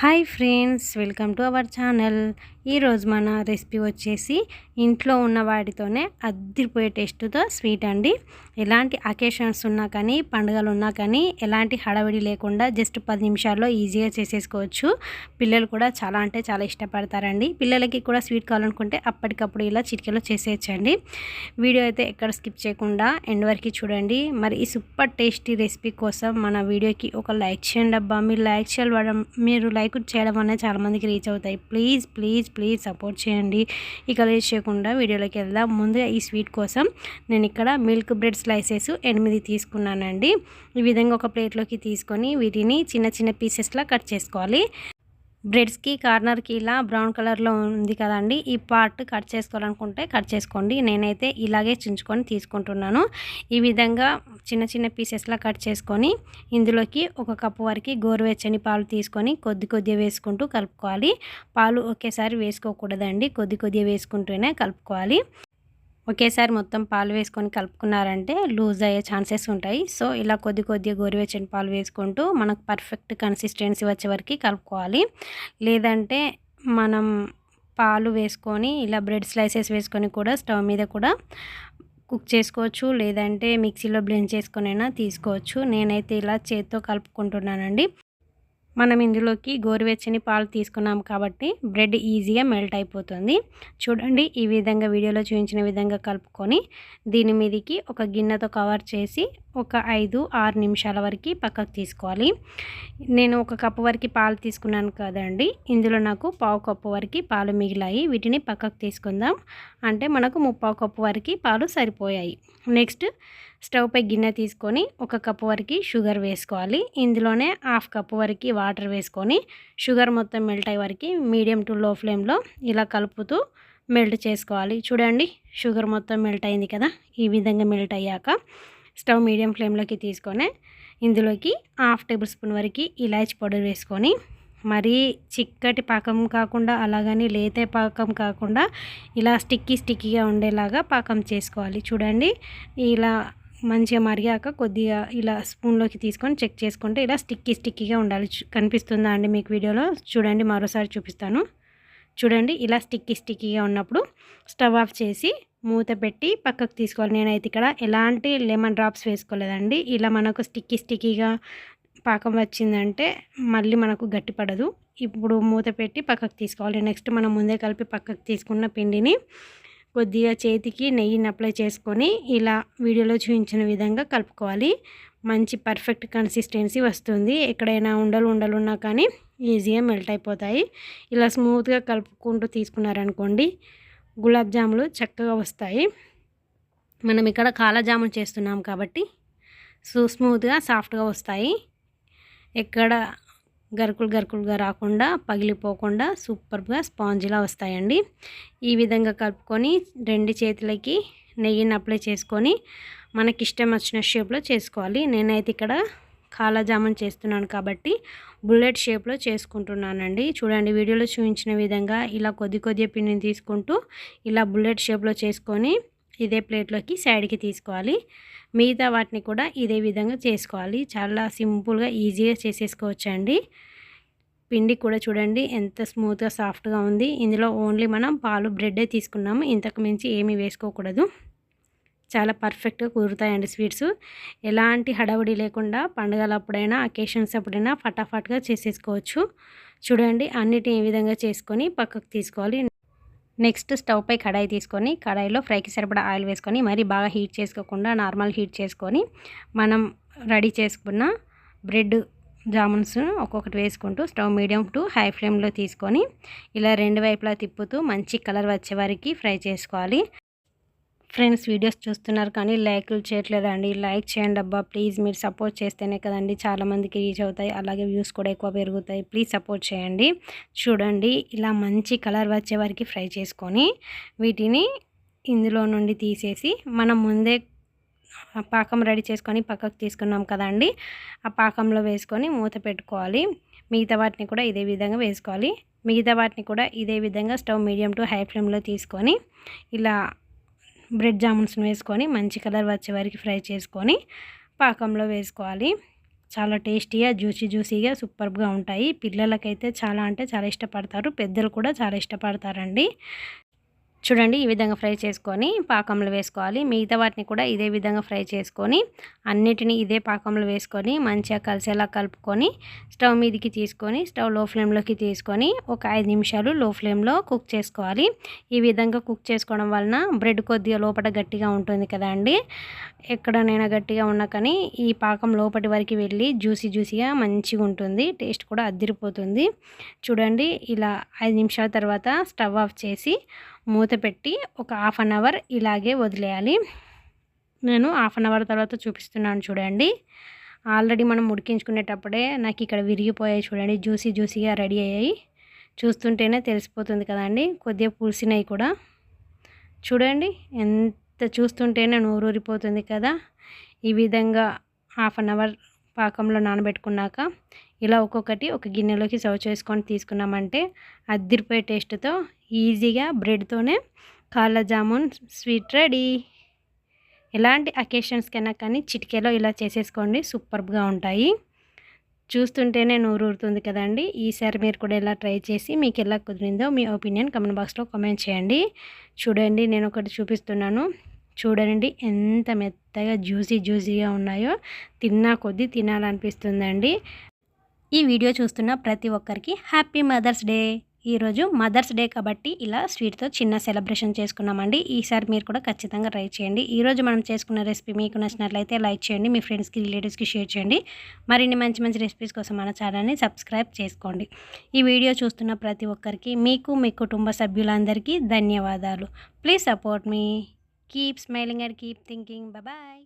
Hi friends welcome to our channel. ఈరోజు మన recipe వచ్చేసి ఇంట్లో ఉన్న వాటితోనే అద్దిరిపోయే టేస్ట్తో స్వీట్ అండి. ఎలాంటి అకేషన్స్ ఉన్నా కానీ పండుగలు ఉన్నా కానీ ఎలాంటి హడావిడి లేకుండా జస్ట్ పది నిమిషాల్లో ఈజీగా చేసేసుకోవచ్చు. పిల్లలు కూడా చాలా అంటే చాలా ఇష్టపడతారండి. పిల్లలకి కూడా స్వీట్ కావాలనుకుంటే అప్పటికప్పుడు ఇలా చిటికలో చేసేయచ్చండి. వీడియో అయితే ఎక్కడ స్కిప్ చేయకుండా ఎండ్ వరకు చూడండి. మరి ఈ సూపర్ టేస్టీ రెసిపీ కోసం మన వీడియోకి ఒక లైక్ చేయండి అబ్బా. మీరు లైక్ చేయడం మీరు లైక్ చేయడం అనేది చాలామందికి రీచ్ అవుతాయి. ప్లీజ్ ప్లీజ్ ప్లీజ్ సపోర్ట్ చేయండి. ఇక లేట్ చేయకుండా వీడియోలోకి వెళ్దాం. ముందుగా ఈ స్వీట్ కోసం నేను ఇక్కడ మిల్క్ బ్రెడ్ స్లైసెస్ ఎనిమిది తీసుకున్నానండి. ఈ విధంగా ఒక ప్లేట్లోకి తీసుకొని వీటిని చిన్న చిన్న పీసెస్లా కట్ చేసుకోవాలి. బ్రెడ్స్కి కార్నర్కి ఇలా బ్రౌన్ కలర్లో ఉంది కదండి. ఈ పార్ట్ కట్ చేసుకోవాలనుకుంటే కట్ చేసుకోండి. నేనైతే ఇలాగే చించుకొని తీసుకుంటున్నాను. ఈ విధంగా చిన్న చిన్న పీసెస్లా కట్ చేసుకొని ఇందులోకి ఒక కప్పు వరకు గోరువెచ్చని పాలు తీసుకొని కొద్ది కొద్దిగా వేసుకుంటూ కలుపుకోవాలి. పాలు ఒకేసారి వేసుకోకూడదండి. కొద్ది కొద్దిగా వేసుకుంటూనే కలుపుకోవాలి. ఒకేసారి మొత్తం పాలు వేసుకొని కలుపుకున్నారంటే లూజ్ అయ్యే ఛాన్సెస్ ఉంటాయి. సో ఇలా కొద్ది కొద్దిగా గోరువెచ్చని పాలు వేసుకుంటూ మనకు పర్ఫెక్ట్ కన్సిస్టెన్సీ వచ్చే వరకు కలుపుకోవాలి. లేదంటే మనం పాలు వేసుకొని ఇలా బ్రెడ్ స్లైసెస్ వేసుకొని కూడా స్టవ్ మీద కూడా కుక్ చేసుకోవచ్చు లేదంటే మిక్సీలో బ్లెండ్ చేసుకొని అయినా తీసుకోవచ్చు. నేనైతే ఇలా చేత్తో కలుపుకుంటున్నానండి. మనం ఇందులోకి గోరువెచ్చని పాలు తీసుకున్నాం కాబట్టి బ్రెడ్ ఈజీగా మెల్ట్ అయిపోతుంది. చూడండి ఈ విధంగా వీడియోలో చూపించిన విధంగా కలుపుకొని దీని మీదకి ఒక గిన్నెతో కవర్ చేసి ఒక ఐదు ఆరు నిమిషాల వరకు పక్కకు తీసుకోవాలి. నేను ఒక కప్పు వరకు పాలు తీసుకున్నాను కదండి. ఇందులో నాకు పావు కప్పు వరకు పాలు మిగిలాయి. వీటిని పక్కకు తీసుకుందాం. అంటే మనకు ముప్పావు కప్పు వరకు పాలు సరిపోయాయి. నెక్స్ట్ స్టవ్ పై గిన్నె తీసుకొని ఒక కప్పు వరకు షుగర్ వేసుకోవాలి. ఇందులోనే హాఫ్ కప్పు వరకు వాటర్ వేసుకొని షుగర్ మొత్తం మెల్ట్ అయ్యే వరకు మీడియం టు లో ఫ్లేమ్లో ఇలా కలుపుతూ మెల్ట్ చేసుకోవాలి. చూడండి షుగర్ మొత్తం మెల్ట్ అయింది కదా? ఈ విధంగా మెల్ట్ అయ్యాక స్టవ్ మీడియం ఫ్లేమ్లోకి తీసుకొని ఇందులోకి హాఫ్ టేబుల్ స్పూన్ వరకు ఇలాచి పౌడర్ వేసుకొని మరీ చిక్కటి పాకం కాకుండా అలాగని లేతే పాకం కాకుండా ఇలా స్టిక్కీ స్టిక్కీగా ఉండేలాగా పాకం చేసుకోవాలి. చూడండి ఇలా మంచిగా మరిగాక కొద్దిగా ఇలా స్పూన్లోకి తీసుకొని చెక్ చేసుకుంటే ఇలా స్టిక్కీ స్టిక్కీగా ఉండాలి. కనిపిస్తుందా అండి మీకు వీడియోలో? చూడండి మరోసారి చూపిస్తాను. చూడండి ఇలా స్టిక్కీ స్టిక్కీగా ఉన్నప్పుడు స్టవ్ ఆఫ్ చేసి మూత పెట్టి పక్కకు తీసుకోవాలి. నేనైతే ఇక్కడ ఎలాంటి లెమన్ డ్రాప్స్ వేసుకోలేదండి. ఇలా మనకు స్టిక్కీ స్టిక్కీగా పాకం వచ్చిందంటే మళ్ళీ మనకు గట్టిపడదు ఇప్పుడు మూత పెట్టి పక్కకు తీసుకోవాలి. నెక్స్ట్ మనం ముందే కలిపి పక్కకు తీసుకున్న పిండిని కొద్దిగా చేతికి నెయ్యిని అప్లై చేసుకొని ఇలా వీడియోలో చూపించిన విధంగా కలుపుకోవాలి. మంచి పర్ఫెక్ట్ కన్సిస్టెన్సీ వస్తుంది. ఎక్కడైనా ఉండలు ఉండలు ఉన్నా కానీ ఈజీగా మెల్ట్ అయిపోతాయి. ఇలా స్మూత్గా కలుపుకుంటూ తీసుకున్నారనుకోండి గులాబ్ జాములు చక్కగా వస్తాయి. మనం ఇక్కడ కాలజామున్ చేస్తున్నాం కాబట్టి సో స్మూత్గా సాఫ్ట్గా వస్తాయి. ఎక్కడ గరుకులు గరుకులుగా రాకుండా పగిలిపోకుండా సూపర్గా స్పాంజ్లా వస్తాయండి. ఈ విధంగా కలుపుకొని రెండు చేతులకి నెయ్యిని అప్లై చేసుకొని మనకి ఇష్టం వచ్చిన షేప్లో చేసుకోవాలి. నేనైతే ఇక్కడ కాలాజామున్ చేస్తున్నాను కాబట్టి బుల్లెట్ షేప్లో చేసుకుంటున్నానండి. చూడండి వీడియోలో చూపించిన విధంగా ఇలా కొద్ది కొద్దిగా పిండిని తీసుకుంటూ ఇలా బుల్లెట్ షేప్లో చేసుకొని ఇదే ప్లేట్లోకి సైడ్కి తీసుకోవాలి. మిగతా వాటిని కూడా ఇదే విధంగా చేసుకోవాలి. చాలా సింపుల్గా ఈజీగా చేసేసుకోవచ్చండి. పిండి కూడా చూడండి ఎంత స్మూత్గా సాఫ్ట్గా ఉంది. ఇందులో ఓన్లీ మనం పాలు బ్రెడ్డే తీసుకున్నాము. ఇంతకు మించి ఏమీ వేసుకోకూడదు. చాలా పర్ఫెక్ట్గా కుదురుతాయండి స్వీట్స్. ఎలాంటి హడావుడి లేకుండా పండుగలప్పుడైనా అకేషన్స్ అప్పుడైనా ఫటాఫట్గా చేసేసుకోవచ్చు. చూడండి అన్నిటిని ఈ విధంగా చేసుకొని పక్కకు తీసుకోవాలి. నెక్స్ట్ స్టవ్ పై కడాయి తీసుకొని కడాయిలో ఫ్రైకి సరిపడా ఆయిల్ వేసుకొని మరీ బాగా హీట్ చేసుకోకుండా నార్మల్ హీట్ చేసుకొని మనం రెడీ చేసుకున్న బ్రెడ్ జామున్స్ ఒక్కొక్కటి వేసుకుంటూ స్టవ్ మీడియం టు హై ఫ్లేమ్లో తీసుకొని ఇలా రెండు వైపులా తిప్పుతూ మంచి కలర్ వచ్చే వరకు ఫ్రై చేసుకోవాలి. ఫ్రెండ్స్ వీడియోస్ చూస్తున్నారు కానీ లైక్లు చేయట్లేదండి. లైక్ చేయండి అబ్బా. ప్లీజ్ మీరు సపోర్ట్ చేస్తేనే కదండి చాలామందికి రీచ్ అవుతాయి. అలాగే వ్యూస్ కూడా ఎక్కువ పెరుగుతాయి. ప్లీజ్ సపోర్ట్ చేయండి. చూడండి ఇలా మంచి కలర్ వచ్చే వరకు ఫ్రై చేసుకొని వీటిని ఇందులో నుండి తీసేసి మనం ముందే పాకం రెడీ చేసుకొని పక్కకు తీసుకున్నాం కదండి. ఆ పాకంలో వేసుకొని మూత పెట్టుకోవాలి. మిగతా వాటిని కూడా ఇదే విధంగా వేసుకోవాలి. మిగతా వాటిని కూడా ఇదే విధంగా స్టవ్ మీడియం టు హై ఫ్లేమ్లో తీసుకొని ఇలా బ్రెడ్ జామున్స్ని వేసుకొని మంచి కలర్ వచ్చే వరకు ఫ్రై చేసుకొని పాకంలో వేసుకోవాలి. చాలా టేస్టీగా జ్యూసీ జ్యూసీగా సూపర్గా ఉంటాయి. పిల్లలకైతే చాలా అంటే చాలా ఇష్టపడతారు. పెద్దలు కూడా చాలా ఇష్టపడతారండి. చూడండి ఈ విధంగా ఫ్రై చేసుకొని పాకంలో వేసుకోవాలి. మిగతా వాటిని కూడా ఇదే విధంగా ఫ్రై చేసుకొని అన్నిటినీ ఇదే పాకంలో వేసుకొని మంచిగా కలిసేలా కలుపుకొని స్టవ్ మీదకి తీసుకొని స్టవ్లో ఫ్లేమ్లోకి తీసుకొని ఒక ఐదు నిమిషాలు లో ఫ్లేమ్లో కుక్ చేసుకోవాలి. ఈ విధంగా కుక్ చేసుకోవడం వలన బ్రెడ్ కొద్దిగా లోపల గట్టిగా ఉంటుంది కదా అండి. ఎక్కడనైనా గట్టిగా ఉన్నా కానీ ఈ పాకం లోపటి వరకు వెళ్ళి జ్యూసీ జ్యూసీగా మంచిగా ఉంటుంది. టేస్ట్ కూడా అద్దిరిపోతుంది చూడండి ఇలా ఐదు నిమిషాల తర్వాత స్టవ్ ఆఫ్ చేసి మూత పెట్టి ఒక హాఫ్ అన్ అవర్ ఇలాగే వదిలేయాలి. నేను హాఫ్ అన్ అవర్ తర్వాత చూపిస్తున్నాను చూడండి. ఆల్రెడీ మనం ఉడికించుకునేటప్పుడే నాకు ఇక్కడ విరిగిపోయాయి చూడండి. జ్యూసీ జ్యూసీగా రెడీ అయ్యాయి. చూస్తుంటేనే తెలిసిపోతుంది కదండి. కొద్దిగా పులిసినవి కూడా. చూడండి ఎంత చూస్తుంటేనే నోరూరిపోతుంది కదా. ఈ విధంగా హాఫ్ అన్ అవర్ పాకంలో నానబెట్టుకున్నాక ఇలా ఒక్కొక్కటి ఒక గిన్నెలోకి సర్వ్ చేసుకొని తీసుకున్నామంటే అద్దిరిపోయే టేస్ట్తో ఈజీగా బ్రెడ్తోనే కాళ్ళ జామున్ స్వీట్ రెడీ. ఎలాంటి అకేషన్స్కైనా కానీ చిటికెలో ఇలా చేసేసుకోండి సూపర్గా ఉంటాయి. చూస్తుంటేనే నోరూరుతుంది కదండి. ఈసారి మీరు కూడా ఇలా ట్రై చేసి మీకు ఎలా కుదిరిందో మీ ఒపీనియన్ కమెంట్ బాక్స్లో కామెంట్ చేయండి. చూడండి నేను ఒకటి చూపిస్తున్నాను. చూడండి ఎంత మెత్తగా జ్యూసీ జ్యూసీగా ఉన్నాయో. తిన్నా కొద్దీ తినాలనిపిస్తుందండి. ఈ వీడియో చూస్తున్న ప్రతి ఒక్కరికి హ్యాపీ మదర్స్ డే! ఈరోజు మదర్స్ డే కాబట్టి ఇలా స్వీట్తో చిన్న సెలబ్రేషన్ చేసుకున్నామండి. ఈసారి మీరు కూడా ఖచ్చితంగా ట్రై చేయండి. ఈరోజు మనం చేసుకున్న రెసిపీ మీకు నచ్చినట్లయితే లైక్ చేయండి మీ ఫ్రెండ్స్కి రిలేటివ్స్కి షేర్ చేయండి. మరిన్ని మంచి మంచి రెసిపీస్ కోసం మన ఛానల్ని సబ్స్క్రైబ్ చేసుకోండి. ఈ వీడియో చూస్తున్న ప్రతి ఒక్కరికి మీకు మీ కుటుంబ సభ్యులందరికీ ధన్యవాదాలు. Please support me. Keep smiling and keep thinking. Bye.